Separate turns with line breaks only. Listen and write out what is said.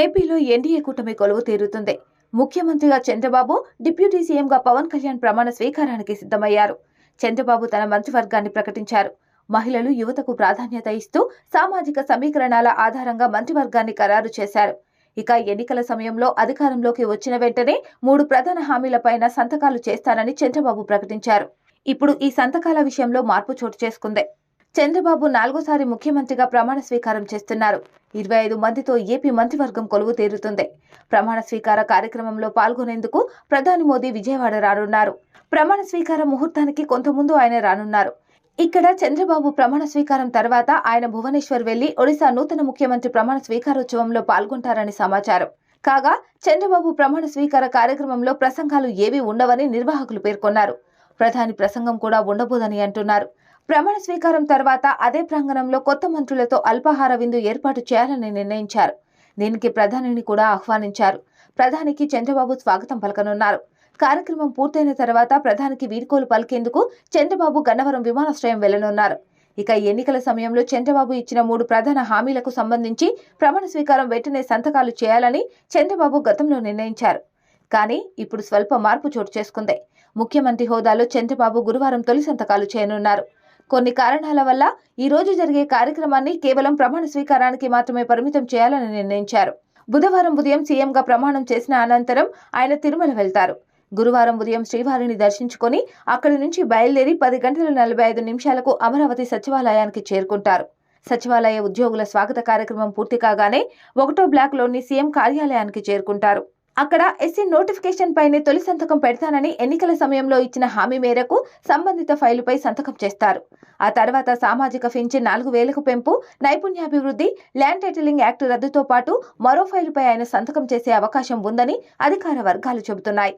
ఏపీలో ఎన్డీఏ కూటమి కొలువు తీరుతుంది. ముఖ్యమంత్రిగా చంద్రబాబు డిప్యూటీ సీఎంగా పవన్ కళ్యాణ్ ప్రమాణ స్వీకారానికి సిద్ధమయ్యారు. చంద్రబాబు తన మంత్రివర్గాన్ని ప్రకటించారు. మహిళలు యువతకు ప్రాధాన్యత ఇస్తూ సామాజిక సమీకరణాల ఆధారంగా మంత్రివర్గాన్ని ఖరారు చేశారు. ఇక ఎన్నికల సమయంలో అధికారంలోకి వచ్చిన వెంటనే మూడు ప్రధాన హామీలపైన సంతకాలు చేస్తానని చంద్రబాబు ప్రకటించారు. ఇప్పుడు ఈ సంతకాల విషయంలో మార్పు చోటు చేసుకుంది. చంద్రబాబు నాలుగోసారి ముఖ్యమంత్రిగా ప్రమాణ స్వీకారం చేస్తున్నారు. ఇరవై ఐదు మందితో ఏపీ మంత్రివర్గం కొలువు తీరుతుంది. ప్రమాణ స్వీకార కార్యక్రమంలో పాల్గొనేందుకు ప్రధాని మోదీ విజయవాడ రానున్నారు. ప్రమాణ స్వీకార ముహూర్తానికి కొంత ముందు ఆయన రానున్నారు. ఇక్కడ చంద్రబాబు ప్రమాణ స్వీకారం తర్వాత ఆయన భువనేశ్వర్ వెళ్ళి ఒడిశా నూతన ముఖ్యమంత్రి ప్రమాణ స్వీకారోత్సవంలో పాల్గొంటారని సమాచారం. కాగా చంద్రబాబు ప్రమాణ స్వీకార కార్యక్రమంలో ప్రసంగాలు ఏవీ ఉండవని నిర్వాహకులు పేర్కొన్నారు. ప్రధాని ప్రసంగం కూడా ఉండబోదని అంటున్నారు. ప్రమాణ స్వీకారం తర్వాత అదే ప్రాంగణంలో కొత్త మంత్రులతో అల్పాహార విందు ఏర్పాటు చేయాలని నిర్ణయించారు. దీనికి ప్రధానిని కూడా ఆహ్వానించారు. ప్రధానికి చంద్రబాబు స్వాగతం పలకనున్నారు. కార్యక్రమం పూర్తయిన తర్వాత ప్రధానికి వీడ్కోలు పలికేందుకు చంద్రబాబు గన్నవరం విమానాశ్రయం వెళ్ళనున్నారు. ఇక ఎన్నికల సమయంలో చంద్రబాబు ఇచ్చిన మూడు ప్రధాన హామీలకు సంబంధించి ప్రమాణ స్వీకారం వెంటనే సంతకాలు చేయాలని చంద్రబాబు గతంలో నిర్ణయించారు. కానీ ఇప్పుడు స్వల్ప మార్పు చోటు చేసుకుంది. ముఖ్యమంత్రి హోదాలో చంద్రబాబు గురువారం తొలి సంతకాలు చేయనున్నారు. కొన్ని కారణాల వల్ల ఈ రోజు జరిగే కార్యక్రమాన్ని కేవలం ప్రమాణ స్వీకారానికి మాత్రమే పరిమితం చేయాలని నిర్ణయించారు. బుధవారం ఉదయం సీఎంగా ప్రమాణం చేసిన అనంతరం ఆయన తిరుమల వెళ్తారు. గురువారం ఉదయం శ్రీవారిని దర్శించుకొని అక్కడి నుంచి బయలుదేరి పది గంటల నలభై ఐదు నిమిషాలకు అమరావతి సచివాలయానికి చేరుకుంటారు. సచివాలయ ఉద్యోగుల స్వాగత కార్యక్రమం పూర్తి కాగానే ఒకటో బ్లాక్లోని సీఎం కార్యాలయానికి చేరుకుంటారు. అక్కడ ఎస్సీ నోటిఫికేషన్ పైనే తొలి సంతకం పెడతానని ఎన్నికల సమయంలో ఇచ్చిన హామీ మేరకు సంబంధిత ఫైలుపై సంతకం చేస్తారు. ఆ తర్వాత సామాజిక పింఛన్ నాలుగు వేలకు పెంపు నైపుణ్యాభివృద్ధి ల్యాండ్ టైటిలింగ్ యాక్ట్ రద్దుతో పాటు మరో ఫైలుపై ఆయన సంతకం చేసే అవకాశం ఉందని అధికార వర్గాలు చెబుతున్నాయి.